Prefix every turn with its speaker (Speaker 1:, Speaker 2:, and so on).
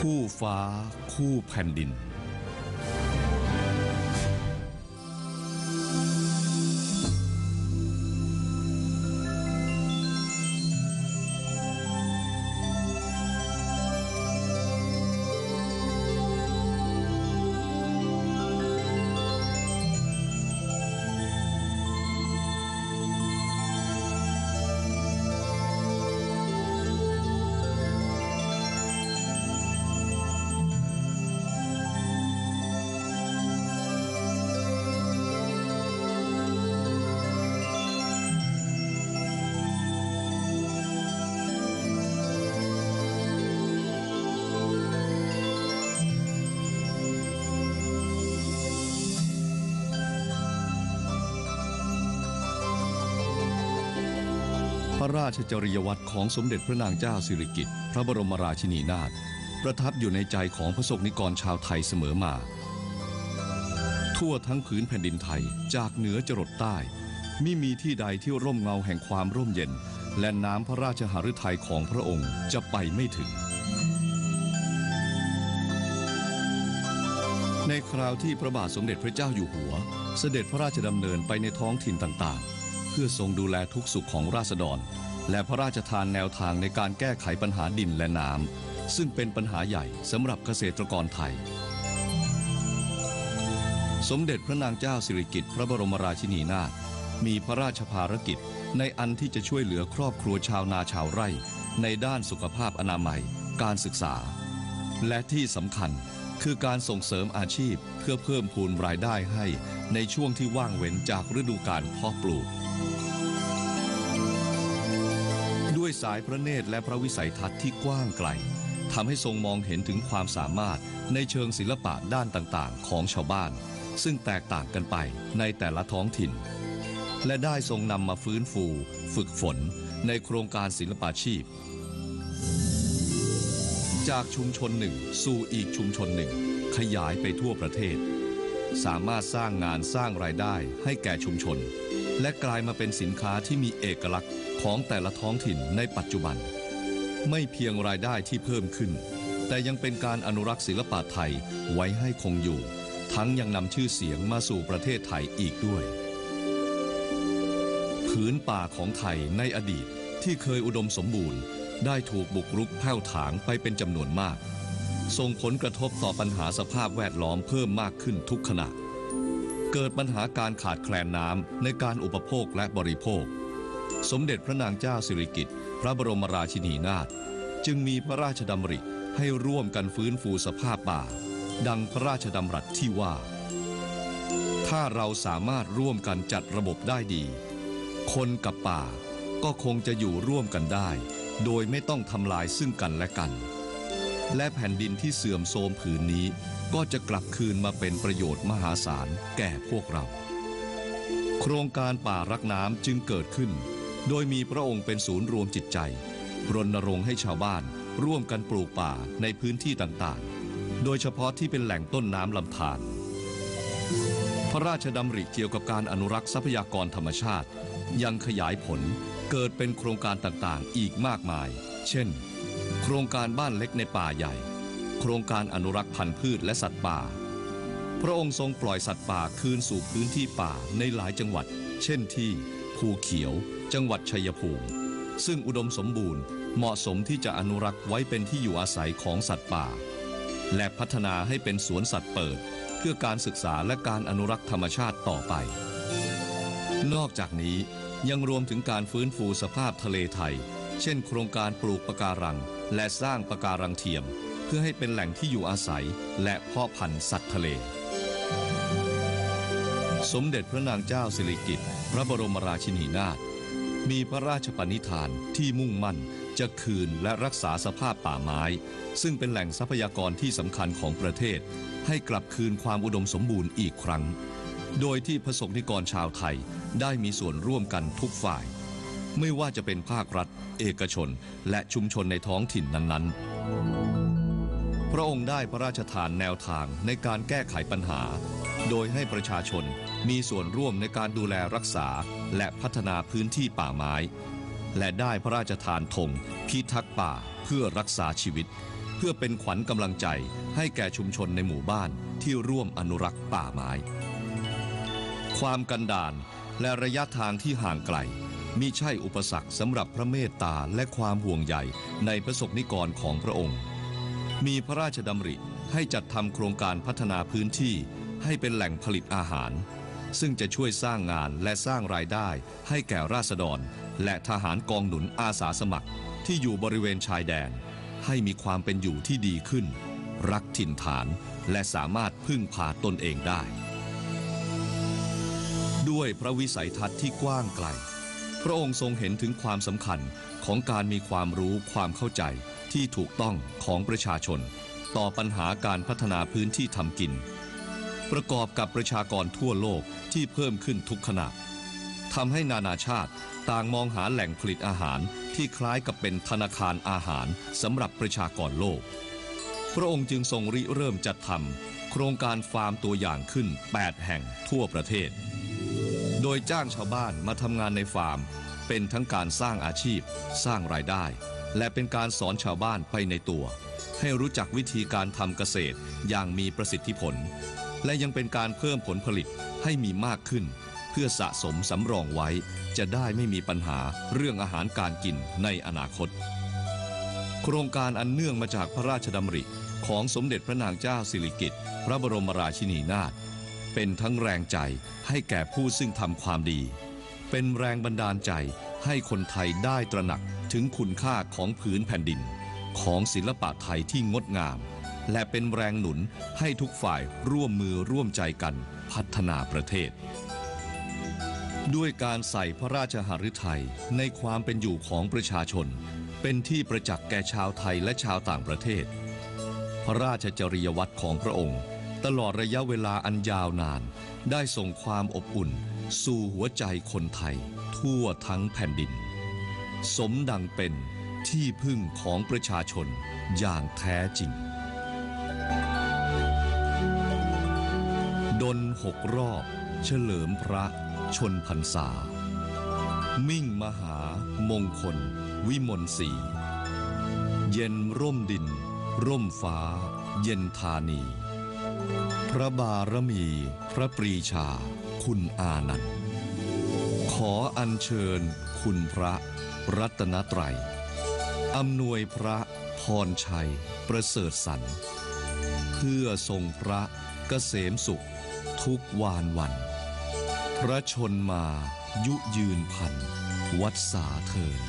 Speaker 1: คู่ฟ้า คู่แผ่นดิน พระราชจริยวัตรของสมเด็จพระนางเจ้าสิริกิติ์พระบรมราชินีนาถประทับอยู่ในใจของพระสงนิกรชาวไทยเสมอมา ทั่วทั้งผืนแผ่นดินไทยจากเหนือจรดใต้มิมีที่ใดที่ร่มเงาแห่งความร่มเย็น และน้ำพระราชหฤทัยของพระองค์จะไปไม่ถึง ในคราวที่พระบาทสมเด็จพระเจ้าอยู่หัว เสด็จพระราชดำเนินไปในท้องถิ่นต่างๆ เพื่อทรงดูแลทุกสุขของราษฎร และพระราชทานแนวทางในการแก้ไขปัญหาดินและน้ำซึ่งเป็นปัญหาใหญ่สำหรับเกษตรกรไทย สมเด็จพระนางเจ้าสิริกิติ์พระบรมราชินีนาถมีพระราชภารกิจในอันที่จะช่วยเหลือครอบครัวชาวนาชาวไร่ ในด้านสุขภาพอนามัย การศึกษา และที่สำคัญ คือการส่งเสริมอาชีพเพื่อเพิ่มพูนรายได้ให้ในช่วงที่ว่างเว้นจากฤดูการเพาะปลูก ด้วยสายพระเนตรและพระวิสัยทัศน์ที่กว้างไกลทำให้ทรงมองเห็นถึงความสามารถในเชิงศิลปะด้านต่างๆ ของชาวบ้าน ซึ่งแตกต่างกันไปในแต่ละท้องถิ่น และได้ทรงนำมาฟื้นฟู ฝึกฝนในโครงการศิลปาชีพ จากชุมชนหนึ่ง สู่อีกชุมชนหนึ่ง ขยายไปทั่วประเทศ สามารถสร้างงานสร้างรายได้ให้แก่ชุมชน และกลายมาเป็นสินค้าที่มีเอกลักษณ์ของแต่ละท้องถิ่นในปัจจุบัน ไม่เพียงรายได้ที่เพิ่มขึ้น แต่ยังเป็นการอนุรักษ์ศิลปะไทยไว้ให้คงอยู่ ทั้งยังนำชื่อเสียงมาสู่ประเทศไทยอีกด้วยผืนป่าของไทยในอดีตที่เคยอุดมสมบูรณ์ ได้ถูกบุกรุกแผ่วถางไปเป็นจำนวนมาก ส่งผลกระทบต่อปัญหาสภาพแวดล้อมเพิ่มมากขึ้นทุกขณะ เกิดปัญหาการขาดแคลนน้ำในการอุปโภคและบริโภค สมเด็จพระนางเจ้าสิริกิติ์พระบรมราชินีนาถจึงมีพระราชดำริให้ร่วมกันฟื้นฟูสภาพป่า ดังพระราชดำรัสที่ว่า ถ้าเราสามารถร่วมกันจัดระบบได้ดี คนกับป่าก็คงจะอยู่ร่วมกันได้ โดยไม่ต้องทำลายซึ่งกันและกัน และแผ่นดินที่เสื่อมโทรมผืนนี้ก็จะกลับคืนมาเป็นประโยชน์มหาศาลแก่พวกเรา โครงการป่ารักน้ำจึงเกิดขึ้น โดยมีพระองค์เป็นศูนย์รวมจิตใจ รณรงค์ให้ชาวบ้าน ร่วมกันปลูกป่าในพื้นที่ต่างๆ โดยเฉพาะที่เป็นแหล่งต้นน้ำลำธารพระราชดำริเกี่ยวกับการอนุรักษ์ทรัพยากรธรรมชาติ ยังขยายผล เกิดเป็นโครงการต่างๆ อีกมากมาย เช่น โครงการบ้านเล็กในป่าใหญ่ โครงการอนุรักษ์พันธุ์พืชและสัตว์ป่า พระองค์ทรงปล่อยสัตว์ป่าคืนสู่พื้นที่ป่าในหลายจังหวัด เช่นที่ภูเขียว จังหวัดชัยภูมิ ซึ่งอุดมสมบูรณ์เหมาะสมที่จะอนุรักษ์ไว้เป็นที่อยู่อาศัยของสัตว์ป่า และพัฒนาให้เป็นสวนสัตว์เปิด เพื่อการศึกษาและการอนุรักษ์ธรรมชาติต่อไป นอกจากนี้ ยังรวมถึงการฟื้นฟูสภาพทะเลไทย เช่น โครงการปลูกปะการัง และสร้างปะการังเทียม เพื่อให้เป็นแหล่งที่อยู่อาศัย และเพาะพันธุ์สัตว์ทะเล สมเด็จพระนางเจ้าสิริกิติ์พระบรมราชินีนาถมีพระราชปณิธานที่มุ่งมั่นจะคืนและรักษาสภาพป่าไม้ ซึ่งเป็นแหล่งทรัพยากรที่สำคัญของประเทศ ให้กลับคืนความอุดมสมบูรณ์อีกครั้ง โดยที่ประสงนิกรชาวไทยได้มีส่วนร่วมกันทุกฝ่าย ไม่ว่าจะเป็นภาครัฐ เอกชน และชุมชนในท้องถิ่นนั้นๆ พระองค์ได้พระราชทานแนวทางในการแก้ไขปัญหา โดยให้ประชาชนมีส่วนร่วมในการดูแลรักษาและพัฒนาพื้นที่ป่าไม้ และได้พระราชทานธงพิทักษ์ป่าเพื่อรักษาชีวิต เพื่อเป็นขวัญกำลังใจให้แก่ชุมชนในหมู่บ้านที่ร่วมอนุรักษ์ป่าไม้ ความกันดานและระยะทางที่ห่างไกลมิใช่อุปสรรคสำหรับพระเมตตาและความห่วงใยในประสบนิกรของพระองค์ มีพระราชดำริให้จัดทำโครงการพัฒนาพื้นที่ให้เป็นแหล่งผลิตอาหาร ซึ่งจะช่วยสร้างงานและสร้างรายได้ให้แก่ราษฎร และทหารกองหนุนอาสาสมัคร ที่อยู่บริเวณชายแดน ให้มีความเป็นอยู่ที่ดีขึ้น รักถิ่นฐานและสามารถพึ่งพาตนเองได้ ด้วยพระวิสัยทัศน์ที่กว้างไกล พระองค์ทรงเห็นถึงความสำคัญของการมีความรู้ความเข้าใจที่ถูกต้องของประชาชน ต่อปัญหาการพัฒนาพื้นที่ทำกิน ประกอบกับประชากรทั่วโลกที่เพิ่มขึ้นทุกขณะทำให้นานาชาติต่างมองหาแหล่งผลิตอาหารที่คล้ายกับเป็นธนาคารอาหารสำหรับประชากรโลก พระองค์จึงทรงริเริ่มจัดทำโครงการฟาร์มตัวอย่างขึ้น 8 แห่งทั่วประเทศ โดยจ้างชาวบ้านมาทำงานในฟาร์ม เป็นทั้งการสร้างอาชีพ สร้างรายได้ และเป็นการสอนชาวบ้านไปในตัว ให้รู้จักวิธีการทำเกษตรอย่างมีประสิทธิผล และยังเป็นการเพิ่มผลผลิตให้มีมากขึ้น เพื่อสะสมสำรองไว้ จะได้ไม่มีปัญหาเรื่องอาหารการกินในอนาคต โครงการอันเนื่องมาจากพระราชดำริของสมเด็จพระนางเจ้าสิริกิติ์พระบรมราชินีนาถ เป็นทั้งแรงใจให้แก่ผู้ซึ่งทำความดี เป็นแรงบันดาลใจให้คนไทยได้ตระหนักถึงคุณค่าของผืนแผ่นดิน ของศิลปะไทยที่งดงาม และเป็นแรงหนุนให้ทุกฝ่ายร่วมมือร่วมใจกันพัฒนาประเทศ ด้วยการใส่พระราชหฤทัยในความเป็นอยู่ของประชาชน เป็นที่ประจักษ์แก่ชาวไทยและชาวต่างประเทศ พระราชจริยวัตรของพระองค์ ตลอดระยะเวลาอันยาวนาน ได้ส่งความอบอุ่น สู่หัวใจคนไทย ทั่วทั้งแผ่นดิน สมดังเป็นที่พึ่งของประชาชนอย่างแท้จริง ดนหกรอบ เฉลิมพระชนพรรษา มิ่งมหามงคล วิมลสีเย็นร่มดิน ร่มฟ้า เย็นธานี พระบารมี พระปรีชา คุณอานันต์ ขออัญเชิญ คุณพระ รัตนตรัยอำนวยพระพรชัย ประเสริฐสรรเพื่อทรงพระเกษมสุข ทุกวานวัน พระชนมายุยืนพันวัดสาเทิน